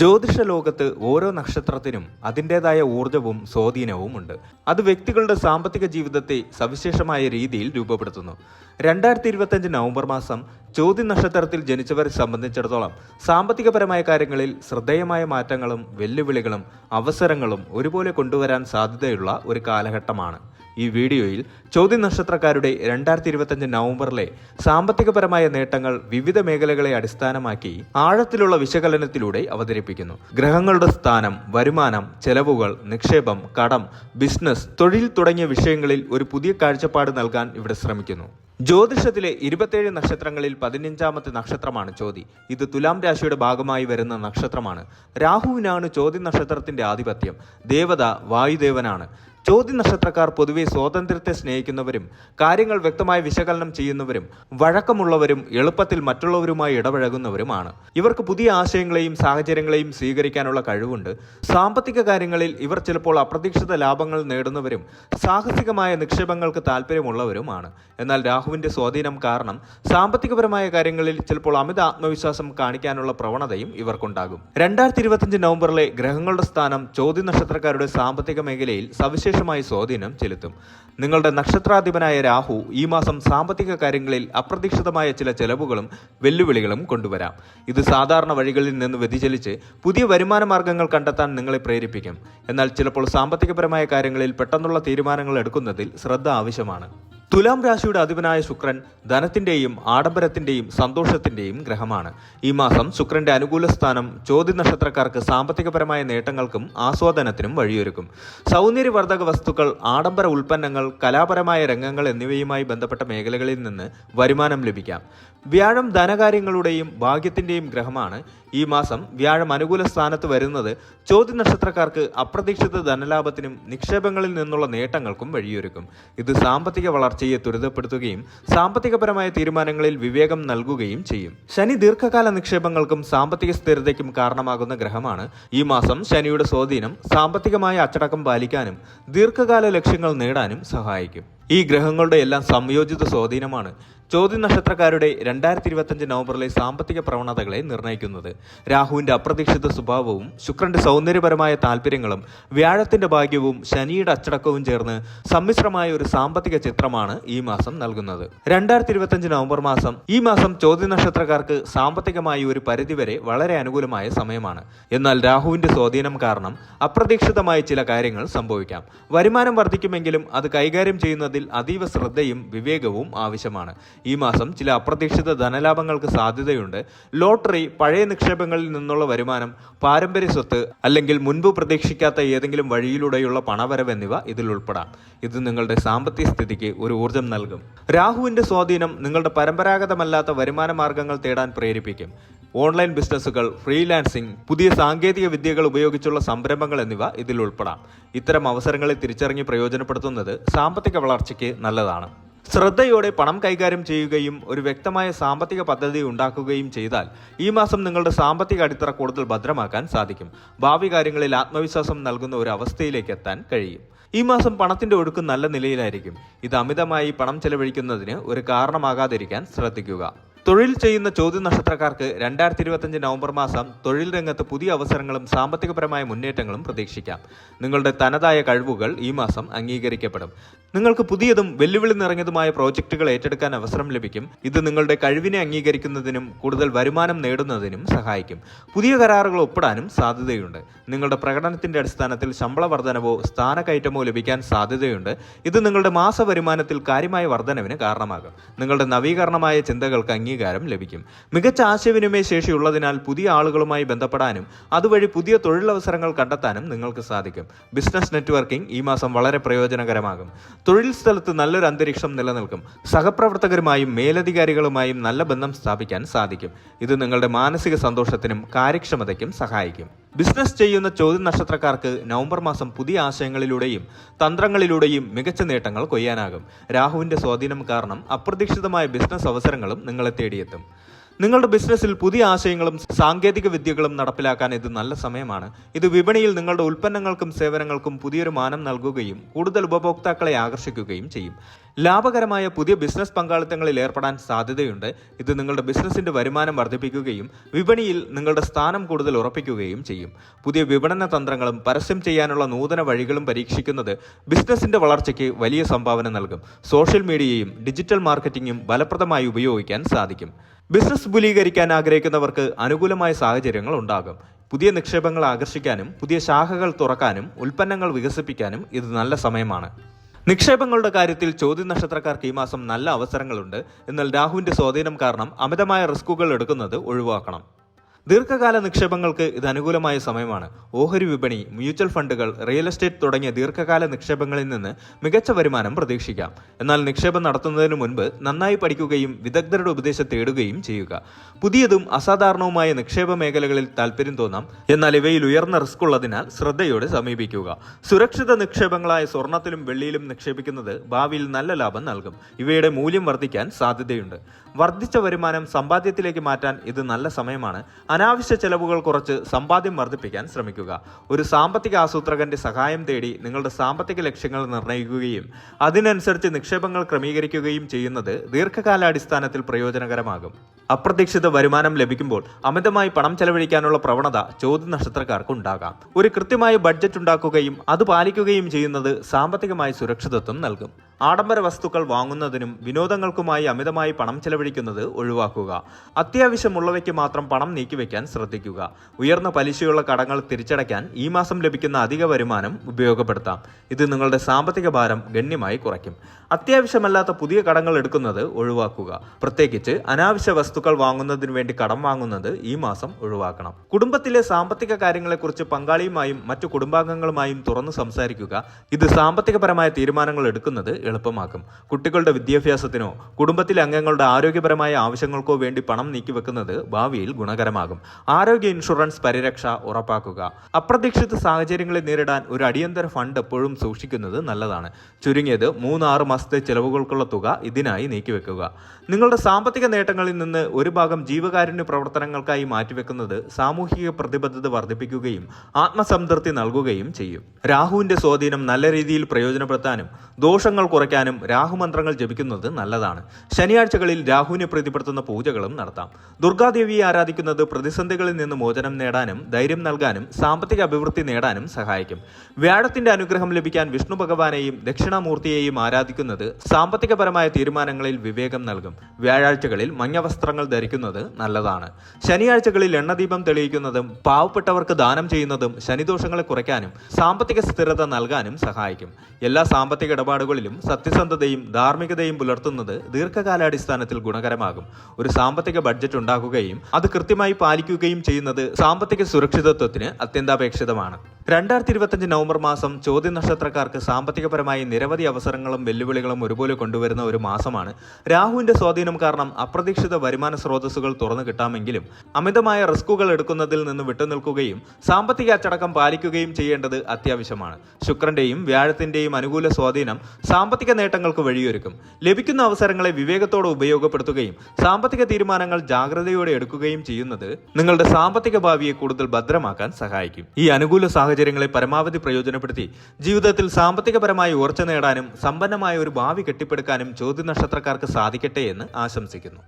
ജ്യോതിഷ ലോകത്ത് ഓരോ നക്ഷത്രത്തിനും അതിന്റെതായ ഊർജവും സ്വാധീനവും ഉണ്ട്. അത് വ്യക്തികളുടെ സാമ്പത്തിക ജീവിതത്തെ സവിശേഷമായ രീതിയിൽ രൂപപ്പെടുത്തുന്നു. രണ്ടായിരത്തി ഇരുപത്തഞ്ച് നവംബർ മാസം ചോദ്യ നക്ഷത്രത്തിൽ ജനിച്ചവരെ സംബന്ധിച്ചിടത്തോളം സാമ്പത്തികപരമായ കാര്യങ്ങളിൽ ശ്രദ്ധേയമായ മാറ്റങ്ങളും വെല്ലുവിളികളും അവസരങ്ങളും ഒരുപോലെ കൊണ്ടുവരാൻ സാധ്യതയുള്ള ഒരു കാലഘട്ടമാണ്. ഈ വീഡിയോയിൽ ചോദ്യ നക്ഷത്രക്കാരുടെ രണ്ടായിരത്തി ഇരുപത്തഞ്ച് നവംബറിലെ സാമ്പത്തികപരമായ നേട്ടങ്ങൾ വിവിധ മേഖലകളെ അടിസ്ഥാനമാക്കി ആഴത്തിലുള്ള വിശകലനത്തിലൂടെ അവതരിപ്പിക്കുന്നു. ഗ്രഹങ്ങളുടെ സ്ഥാനം വരുമാനം ചെലവുകൾ നിക്ഷേപം കടം ബിസിനസ് തൊഴിൽ തുടങ്ങിയ വിഷയങ്ങളിൽ ഒരു പുതിയ കാഴ്ചപ്പാട് നൽകാൻ ഇവിടെ ശ്രമിക്കുന്നു. ജ്യോതിഷത്തിലെ ഇരുപത്തേഴ് നക്ഷത്രങ്ങളിൽ പതിനഞ്ചാമത്തെ നക്ഷത്രമാണ് ചോതി. ഇത് തുലാം രാശിയുടെ ഭാഗമായി വരുന്ന നക്ഷത്രമാണ്. രാഹുവിനാണ് ചോതി നക്ഷത്രത്തിന്റെ ആധിപത്യം. ദേവത വായുദേവനാണ്. ചോദ്യ നക്ഷത്രക്കാർ പൊതുവെ സ്വാതന്ത്ര്യത്തെ സ്നേഹിക്കുന്നവരും കാര്യങ്ങൾ വ്യക്തമായി വിശകലനം ചെയ്യുന്നവരും വഴക്കമുള്ളവരും എളുപ്പത്തിൽ മറ്റുള്ളവരുമായി ഇടപഴകുന്നവരുമാണ്. ഇവർക്ക് പുതിയ ആശയങ്ങളെയും സാഹചര്യങ്ങളെയും സ്വീകരിക്കാനുള്ള കഴിവുണ്ട്. സാമ്പത്തിക കാര്യങ്ങളിൽ ഇവർ ചിലപ്പോൾ അപ്രതീക്ഷിത ലാഭങ്ങൾ നേടുന്നവരും സാഹസികമായ നിക്ഷേപങ്ങൾക്ക് താല്പര്യമുള്ളവരുമാണ് എന്നാൽ രാഹുവിന്റെ സ്വാധീനം കാരണം സാമ്പത്തികപരമായ കാര്യങ്ങളിൽ ചിലപ്പോൾ അമിത ആത്മവിശ്വാസം കാണിക്കാനുള്ള പ്രവണതയും ഇവർക്കുണ്ടാകും. രണ്ടായിരത്തി ഇരുപത്തിയഞ്ച് നവംബറിലെ ഗ്രഹങ്ങളുടെ സ്ഥാനം ചോദ്യ നക്ഷത്രക്കാരുടെ സാമ്പത്തിക മേഖലയിൽ സവിശേഷമായി സ്വാധീനം ചെലുത്തും. നിങ്ങളുടെ നക്ഷത്രാധിപനായ രാഹു ഈ മാസം സാമ്പത്തിക കാര്യങ്ങളിൽ അപ്രതീക്ഷിതമായ ചില ചെലവുകളും വെല്ലുവിളികളും കൊണ്ടുവരാം. ഇത് സാധാരണ വഴികളിൽ നിന്ന് വ്യതിചലിച്ച് പുതിയ വരുമാന മാർഗങ്ങൾ കണ്ടെത്താൻ നിങ്ങളെ പ്രേരിപ്പിക്കും. എന്നാൽ ചിലപ്പോൾ സാമ്പത്തികപരമായ കാര്യങ്ങളിൽ പെട്ടെന്നുള്ള തീരുമാനങ്ങൾ എടുക്കുന്നതിൽ ശ്രദ്ധ ആവശ്യമാണ്. തുലാം രാശിയുടെ അധിപനായ ശുക്രൻ ധനത്തിന്റെയും ആഡംബരത്തിന്റെയും സന്തോഷത്തിന്റെയും ഗ്രഹമാണ്. ഈ മാസം ശുക്രന്റെ അനുകൂല സ്ഥാനം ചോദ്യ നക്ഷത്രക്കാർക്ക് സാമ്പത്തികപരമായ നേട്ടങ്ങൾക്കും ആസ്വാദനത്തിനും വഴിയൊരുക്കും. സൗന്ദര്യവർദ്ധക വസ്തുക്കൾ ആഡംബര ഉൽപ്പന്നങ്ങൾ കലാപരമായ രംഗങ്ങൾ എന്നിവയുമായി ബന്ധപ്പെട്ട മേഖലകളിൽ നിന്ന് വരുമാനം ലഭിക്കാം. വ്യാഴം ധനകാര്യങ്ങളുടെയും ഭാഗ്യത്തിന്റെയും ഗ്രഹമാണ്. ഈ മാസം വ്യാഴം അനുകൂല സ്ഥാനത്ത് വരുന്നത് ചോദ്യ നക്ഷത്രക്കാർക്ക് അപ്രതീക്ഷിത ധനലാഭത്തിനും നിക്ഷേപങ്ങളിൽ നിന്നുള്ള നേട്ടങ്ങൾക്കും വഴിയൊരുക്കും. ഇത് സാമ്പത്തിക വളർച്ചയെ ത്വരിതപ്പെടുത്തുകയും സാമ്പത്തികപരമായ തീരുമാനങ്ങളിൽ വിവേകം നൽകുകയും ചെയ്യും. ശനി ദീർഘകാല നിക്ഷേപങ്ങൾക്കും സാമ്പത്തിക സ്ഥിരതയ്ക്കും കാരണമാകുന്ന ഗ്രഹമാണ്. ഈ മാസം ശനിയുടെ സ്വാധീനം സാമ്പത്തികമായ അച്ചടക്കം പാലിക്കാനും ദീർഘകാല ലക്ഷ്യങ്ങൾ നേടാനും സഹായിക്കും. ഈ ഗ്രഹങ്ങളുടെ എല്ലാം സംയോജിത സ്വാധീനമാണ്. ചോദ്യ നക്ഷത്രക്കാരുടെ രണ്ടായിരത്തി ഇരുപത്തഞ്ച് നവംബറിലെ സാമ്പത്തിക പ്രവണതകളെ നിർണയിക്കുന്നത്. രാഹുവിന്റെ അപ്രതീക്ഷിത സ്വഭാവവും ശുക്രന്റെ സൗന്ദര്യപരമായ താല്പര്യങ്ങളും വ്യാഴത്തിന്റെ ഭാഗ്യവും ശനിയുടെ അച്ചടക്കവും ചേർന്ന് സമ്മിശ്രമായ ഒരു സാമ്പത്തിക ചിത്രമാണ് ഈ മാസം നൽകുന്നത്. രണ്ടായിരത്തി ഇരുപത്തഞ്ച് നവംബർ മാസം ഈ മാസം ചോദ്യ നക്ഷത്രക്കാർക്ക് സാമ്പത്തികമായി ഒരു പരിധിവരെ വളരെ അനുകൂലമായ സമയമാണ്. എന്നാൽ രാഹുവിന്റെ സ്വാധീനം കാരണം അപ്രതീക്ഷിതമായ ചില കാര്യങ്ങൾ സംഭവിക്കാം. വരുമാനം വർദ്ധിക്കുമെങ്കിലും അത് കൈകാര്യം ചെയ്യുന്നതിൽ അതീവ ശ്രദ്ധയും വിവേകവും ആവശ്യമാണ്. ഈ മാസം ചില അപ്രതീക്ഷിത ധനലാഭങ്ങൾക്ക് സാധ്യതയുണ്ട്. ലോട്ടറി പഴയ നിക്ഷേപങ്ങളിൽ നിന്നുള്ള വരുമാനം പാരമ്പര്യ സ്വത്ത് അല്ലെങ്കിൽ മുൻപ് പ്രതീക്ഷിക്കാത്ത ഏതെങ്കിലും വഴിയിലൂടെയുള്ള പണവരവ് എന്നിവ ഇതിൽ ഉൾപ്പെടാം. ഇത് നിങ്ങളുടെ സാമ്പത്തിക സ്ഥിതിക്ക് ഒരു ഊർജം നൽകും. രാഹുവിന്റെ സ്വാധീനം നിങ്ങളുടെ പരമ്പരാഗതമല്ലാത്ത വരുമാന മാർഗങ്ങൾ തേടാൻ പ്രേരിപ്പിക്കും. ഓൺലൈൻ ബിസിനസ്സുകൾ ഫ്രീലാൻസിംഗ് പുതിയ സാങ്കേതിക വിദ്യകൾ ഉപയോഗിച്ചുള്ള സംരംഭങ്ങൾ എന്നിവ ഇതിൽ ഉൾപ്പെടാം. ഇത്തരം അവസരങ്ങളെ തിരിച്ചറിഞ്ഞ് പ്രയോജനപ്പെടുത്തുന്നത് സാമ്പത്തിക വളർച്ചയ്ക്ക് നല്ലതാണ്. ശ്രദ്ധയോടെ പണം കൈകാര്യം ചെയ്യുകയും ഒരു വ്യക്തമായ സാമ്പത്തിക പദ്ധതി ഉണ്ടാക്കുകയും ചെയ്താൽ ഈ മാസം നിങ്ങളുടെ സാമ്പത്തിക അടിത്തറ കൂടുതൽ ഭദ്രമാക്കാൻ സാധിക്കും. ഭാവി കാര്യങ്ങളിൽ ആത്മവിശ്വാസം നൽകുന്ന ഒരു അവസ്ഥയിലേക്ക് എത്താൻ കഴിയും. ഈ മാസം പണത്തിന്റെ ഒഴുക്ക് നല്ല നിലയിലായിരിക്കും. ഇത് അമിതമായി പണം ചെലവഴിക്കുന്നതിന് ഒരു കാരണമാകാതിരിക്കാൻ ശ്രദ്ധിക്കുക. തൊഴിൽ ചെയ്യുന്ന ചോദ്യ നക്ഷത്രക്കാർക്ക് രണ്ടായിരത്തി ഇരുപത്തഞ്ച് നവംബർ മാസം തൊഴിൽ രംഗത്ത് പുതിയ അവസരങ്ങളും സാമ്പത്തികപരമായ മുന്നേറ്റങ്ങളും പ്രതീക്ഷിക്കാം. നിങ്ങളുടെ തനതായ കഴിവുകൾ ഈ മാസം അംഗീകരിക്കപ്പെടും. നിങ്ങൾക്ക് പുതിയതും വെല്ലുവിളി നിറഞ്ഞതുമായ പ്രോജക്റ്റുകൾ ഏറ്റെടുക്കാൻ അവസരം ലഭിക്കും. ഇത് നിങ്ങളുടെ കഴിവിനെ അംഗീകരിക്കുന്നതിനും കൂടുതൽ വരുമാനം നേടുന്നതിനും സഹായിക്കും. പുതിയ കരാറുകൾ ഒപ്പിടാനും സാധ്യതയുണ്ട്. നിങ്ങളുടെ പ്രകടനത്തിന്റെ അടിസ്ഥാനത്തിൽ ശമ്പള വർധനവോ സ്ഥാനക്കയറ്റമോ ലഭിക്കാൻ സാധ്യതയുണ്ട്. ഇത് നിങ്ങളുടെ മാസ വരുമാനത്തിൽ കാര്യമായ വർധനവിന് കാരണമാകും. നിങ്ങളുടെ നവീകരണമായ ചിന്തകൾക്ക് അംഗീകാരം ലഭിക്കും. മികച്ച ആശയവിനിമയ ശേഷിയുള്ളതിനാൽ പുതിയ ആളുകളുമായി ബന്ധപ്പെടാനും അതുവഴി പുതിയ തൊഴിലവസരങ്ങൾ കണ്ടെത്താനും നിങ്ങൾക്ക് സാധിക്കും. ബിസിനസ് നെറ്റ്വർക്കിംഗ് ഈ മാസം വളരെ പ്രയോജനകരമാകും. തൊഴിൽ സ്ഥലത്ത് നല്ലൊരു അന്തരീക്ഷം നിലനിൽക്കും. സഹപ്രവർത്തകരുമായും മേലധികാരികളുമായും നല്ല ബന്ധം സ്ഥാപിക്കാൻ സാധിക്കും. ഇത് നിങ്ങളുടെ മാനസിക സന്തോഷത്തിനും കാര്യക്ഷമതയ്ക്കും സഹായിക്കും. ബിസിനസ് ചെയ്യുന്ന ചോദ്യ നക്ഷത്രക്കാർക്ക് നവംബർ മാസം പുതിയ ആശയങ്ങളിലൂടെയും തന്ത്രങ്ങളിലൂടെയും മികച്ച നേട്ടങ്ങൾ കൊയ്യാനാകും. രാഹുവിന്റെ സ്വാധീനം കാരണം അപ്രതീക്ഷിതമായ ബിസിനസ് അവസരങ്ങളും നിങ്ങളെ തേടിയെത്തും. നിങ്ങളുടെ ബിസിനസ്സിൽ പുതിയ ആശയങ്ങളും സാങ്കേതിക വിദ്യകളും നടപ്പിലാക്കാൻ ഇത് നല്ല സമയമാണ്. ഇത് വിപണിയിൽ നിങ്ങളുടെ ഉൽപ്പന്നങ്ങൾക്കും സേവനങ്ങൾക്കും പുതിയൊരു മാനം നൽകുകയും കൂടുതൽ ഉപഭോക്താക്കളെ ആകർഷിക്കുകയും ചെയ്യും. ലാഭകരമായ പുതിയ ബിസിനസ് പങ്കാളിത്തങ്ങളിൽ ഏർപ്പെടാൻ സാധ്യതയുണ്ട്. ഇത് നിങ്ങളുടെ ബിസിനസിന്റെ വരുമാനം വർദ്ധിപ്പിക്കുകയും വിപണിയിൽ നിങ്ങളുടെ സ്ഥാനം കൂടുതൽ ഉറപ്പിക്കുകയും ചെയ്യും. പുതിയ വിപണന തന്ത്രങ്ങളും പരസ്യം ചെയ്യാനുള്ള നൂതന വഴികളും പരീക്ഷിക്കുന്നത് ബിസിനസിന്റെ വളർച്ചയ്ക്ക് വലിയ സംഭാവന നൽകും. സോഷ്യൽ മീഡിയയും ഡിജിറ്റൽ മാർക്കറ്റിംഗും ഫലപ്രദമായി ഉപയോഗിക്കാൻ സാധിക്കും. ബിസിനസ് വിപുലീകരിക്കാൻ ആഗ്രഹിക്കുന്നവർക്ക് അനുകൂലമായ സാഹചര്യങ്ങൾ ഉണ്ടാകും. പുതിയ നിക്ഷേപങ്ങൾ ആകർഷിക്കാനും പുതിയ ശാഖകൾ തുറക്കാനും ഉൽപ്പന്നങ്ങൾ വികസിപ്പിക്കാനും ഇത് നല്ല സമയമാണ്. നിക്ഷേപങ്ങളുടെ കാര്യത്തിൽ ചോദ്യ നക്ഷത്രക്കാർക്ക് ഈ മാസം നല്ല അവസരങ്ങളുണ്ട്. എന്നാൽ രാഹുവിന്റെ സ്വാധീനം കാരണം അമിതമായ റിസ്കുകൾ എടുക്കുന്നത് ഒഴിവാക്കണം. ദീർഘകാല നിക്ഷേപങ്ങൾക്ക് ഇത് അനുകൂലമായ സമയമാണ്. ഓഹരി വിപണി മ്യൂച്വൽ ഫണ്ടുകൾ റിയൽ എസ്റ്റേറ്റ് തുടങ്ങിയ ദീർഘകാല നിക്ഷേപങ്ങളിൽ നിന്ന് മികച്ച വരുമാനം പ്രതീക്ഷിക്കാം. എന്നാൽ നിക്ഷേപം നടത്തുന്നതിന് മുൻപ് നന്നായി പഠിക്കുകയും വിദഗ്ധരുടെ ഉപദേശം തേടുകയും ചെയ്യുക. പുതിയതും അസാധാരണവുമായ നിക്ഷേപ മേഖലകളിൽ താല്പര്യം തോന്നാം. എന്നാൽ ഇവയിൽ ഉയർന്ന റിസ്ക് ഉള്ളതിനാൽ ശ്രദ്ധയോടെ സമീപിക്കുക. സുരക്ഷിത നിക്ഷേപങ്ങളായ സ്വർണത്തിലും വെള്ളിയിലും നിക്ഷേപിക്കുന്നത് ഭാവിയിൽ നല്ല ലാഭം നൽകും. ഇവയുടെ മൂല്യം വർദ്ധിക്കാൻ സാധ്യതയുണ്ട്. വർദ്ധിച്ച വരുമാനം സമ്പാദ്യത്തിലേക്ക് മാറ്റാൻ ഇത് നല്ല സമയമാണ്. അനാവശ്യ ചെലവുകൾ കുറച്ച് സമ്പാദ്യം വർദ്ധിപ്പിക്കാൻ ശ്രമിക്കുക. ഒരു സാമ്പത്തിക ആസൂത്രകന്റെ സഹായം തേടി നിങ്ങളുടെ സാമ്പത്തിക ലക്ഷ്യങ്ങൾ നിർണയിക്കുകയും അതിനനുസരിച്ച് നിക്ഷേപങ്ങൾ ക്രമീകരിക്കുകയും ചെയ്യുന്നത് ദീർഘകാലാടിസ്ഥാനത്തിൽ പ്രയോജനകരമാകും. അപ്രതീക്ഷിത വരുമാനം ലഭിക്കുമ്പോൾ അമിതമായി പണം ചെലവഴിക്കാനുള്ള പ്രവണത ചോദ്യ നക്ഷത്രക്കാർക്ക് ഉണ്ടാകാം. ഒരു കൃത്യമായ ബഡ്ജറ്റ് ഉണ്ടാക്കുകയും അത് പാലിക്കുകയും ചെയ്യുന്നത് സാമ്പത്തികമായ സുരക്ഷിതത്വം നൽകും. ആഡംബര വസ്തുക്കൾ വാങ്ങുന്നതിനും വിനോദങ്ങൾക്കുമായി അമിതമായി പണം ചെലവഴിക്കുന്നത് ഒഴിവാക്കുക. അത്യാവശ്യമുള്ളവയ്ക്ക് മാത്രം പണം നീക്കിവെക്കാൻ ശ്രദ്ധിക്കുക. ഉയർന്ന പലിശയുള്ള കടങ്ങൾ തിരിച്ചടയ്ക്കാൻ ഈ മാസം ലഭിക്കുന്ന അധിക വരുമാനം ഉപയോഗപ്പെടുത്താം. ഇത് നിങ്ങളുടെ സാമ്പത്തിക ഭാരം ഗണ്യമായി കുറയ്ക്കും. അത്യാവശ്യമല്ലാത്ത പുതിയ കടങ്ങൾ എടുക്കുന്നത് ഒഴിവാക്കുക. പ്രത്യേകിച്ച് അനാവശ്യ വസ്തുക്കൾ വാങ്ങുന്നതിന് വേണ്ടി കടം വാങ്ങുന്നത് ഈ മാസം ഒഴിവാക്കണം. കുടുംബത്തിലെ സാമ്പത്തിക കാര്യങ്ങളെക്കുറിച്ച് പങ്കാളിയുമായും മറ്റു കുടുംബാംഗങ്ങളുമായും തുറന്നു സംസാരിക്കുക. ഇത് സാമ്പത്തികപരമായ തീരുമാനങ്ങൾ എടുക്കുന്നത് എളുപ്പമാക്കും. കുട്ടികളുടെ വിദ്യാഭ്യാസത്തിനോ കുടുംബത്തിലെ അംഗങ്ങളുടെ ആരോഗ്യപരമായ ആവശ്യങ്ങൾക്കോ വേണ്ടി പണം നീക്കിവെക്കുന്നത് ഭാവിയിൽ ഗുണകരമാകും. ആരോഗ്യ ഇൻഷുറൻസ് പരിരക്ഷ ഉറപ്പാക്കുക. അപ്രതീക്ഷിത സാഹചര്യങ്ങളെ നേരിടാൻ ഒരു അടിയന്തര ഫണ്ട് എപ്പോഴും സൂക്ഷിക്കുന്നത് നല്ലതാണ്. ചുരുങ്ങിയത് മൂന്നാറ് മാസത്തെ ചെലവുകൾക്കുള്ള തുക ഇതിനായി നീക്കിവെക്കുക. നിങ്ങളുടെ സാമ്പത്തിക നേട്ടങ്ങളിൽ നിന്ന് ഒരു ഭാഗം ജീവകാരുണ്യ പ്രവർത്തനങ്ങൾക്കായി മാറ്റിവെക്കുന്നത് സാമൂഹിക പ്രതിബദ്ധത വർദ്ധിപ്പിക്കുകയും ആത്മസംതൃപ്തി നൽകുകയും ചെയ്യും. രാഹുവിന്റെ സ്വാധീനം നല്ല രീതിയിൽ പ്രയോജനപ്പെടുത്താനും ദോഷങ്ങൾ കുറയ്ക്കാനും രാഹുമന്ത്രങ്ങൾ ജപിക്കുന്നത് നല്ലതാണ്. ശനിയാഴ്ചകളിൽ രാഹുവിനെ പ്രീതിപ്പെടുത്തുന്ന പൂജകളും നടത്താം. ദുർഗാദേവിയെ ആരാധിക്കുന്നത് പ്രതിസന്ധികളിൽ നിന്ന് മോചനം നേടാനും ധൈര്യം നൽകാനും സാമ്പത്തിക അഭിവൃദ്ധി നേടാനും സഹായിക്കും. വ്യാഴത്തിന്റെ അനുഗ്രഹം ലഭിക്കാൻ വിഷ്ണു ഭഗവാനെയും ദക്ഷിണാമൂർത്തിയെയും ആരാധിക്കുന്നത് സാമ്പത്തികപരമായ തീരുമാനങ്ങളിൽ വിവേകം നൽകും. വ്യാഴാഴ്ചകളിൽ മഞ്ഞ വസ്ത്രങ്ങൾ ധരിക്കുന്നത് നല്ലതാണ്. ശനിയാഴ്ചകളിൽ എണ്ണദീപം തെളിയിക്കുന്നതും പാവപ്പെട്ടവർക്ക് ദാനം ചെയ്യുന്നതും ശനിദോഷങ്ങളെ കുറയ്ക്കാനും സാമ്പത്തിക സ്ഥിരത നൽകാനും സഹായിക്കും. എല്ലാ സാമ്പത്തിക ഇടപാടുകളിലും സത്യസന്ധതയും ധാർമ്മികതയും പുലർത്തുന്നത് ദീർഘകാലാടിസ്ഥാനത്തിൽ ഗുണകരമാകും. ഒരു സാമ്പത്തിക ബഡ്ജറ്റ് ഉണ്ടാക്കുകയും അത് കൃത്യമായി പാലിക്കുകയും ചെയ്യുന്നത് സാമ്പത്തിക സുരക്ഷിതത്വത്തിന് അത്യന്താപേക്ഷിതമാണ്. രണ്ടായിരത്തി ഇരുപത്തഞ്ച് നവംബർ മാസം ചോദ്യ നക്ഷത്രക്കാർക്ക് സാമ്പത്തികപരമായി നിരവധി അവസരങ്ങളും വെല്ലുവിളികളും ഒരുപോലെ കൊണ്ടുവരുന്ന ഒരു മാസമാണ്. രാഹുവിന്റെ സ്വാധീനം കാരണം അപ്രതീക്ഷിത വരുമാന സ്രോതസ്സുകൾ തുറന്നു കിട്ടാമെങ്കിലും അമിതമായ റിസ്കുകൾ എടുക്കുന്നതിൽ നിന്ന് വിട്ടുനിൽക്കുകയും സാമ്പത്തിക അച്ചടക്കം പാലിക്കുകയും ചെയ്യേണ്ടത് അത്യാവശ്യമാണ്. ശുക്രന്റെയും വ്യാഴത്തിന്റെയും അനുകൂല സ്വാധീനം സാമ്പത്തിക നേട്ടങ്ങൾക്ക് വഴിയൊരുക്കും. ലഭിക്കുന്ന അവസരങ്ങളെ വിവേകത്തോടെ ഉപയോഗപ്പെടുത്തുകയും സാമ്പത്തിക തീരുമാനങ്ങൾ ജാഗ്രതയോടെ എടുക്കുകയും ചെയ്യുന്നത് നിങ്ങളുടെ സാമ്പത്തിക ഭാവിയെ കൂടുതൽ ഭദ്രമാക്കാൻ സഹായിക്കും. ഈ അനുകൂല സാഹചര്യങ്ങളെ പരമാവധി പ്രയോജനപ്പെടുത്തി ജീവിതത്തിൽ സാമ്പത്തികപരമായി ഉയർച്ച നേടാനും സമ്പന്നമായ ഒരു ഭാവി കെട്ടിപ്പടുക്കാനും ചോദ്യ നക്ഷത്രക്കാർക്ക് സാധിക്കട്ടെ എന്ന് ആശംസിക്കുന്നു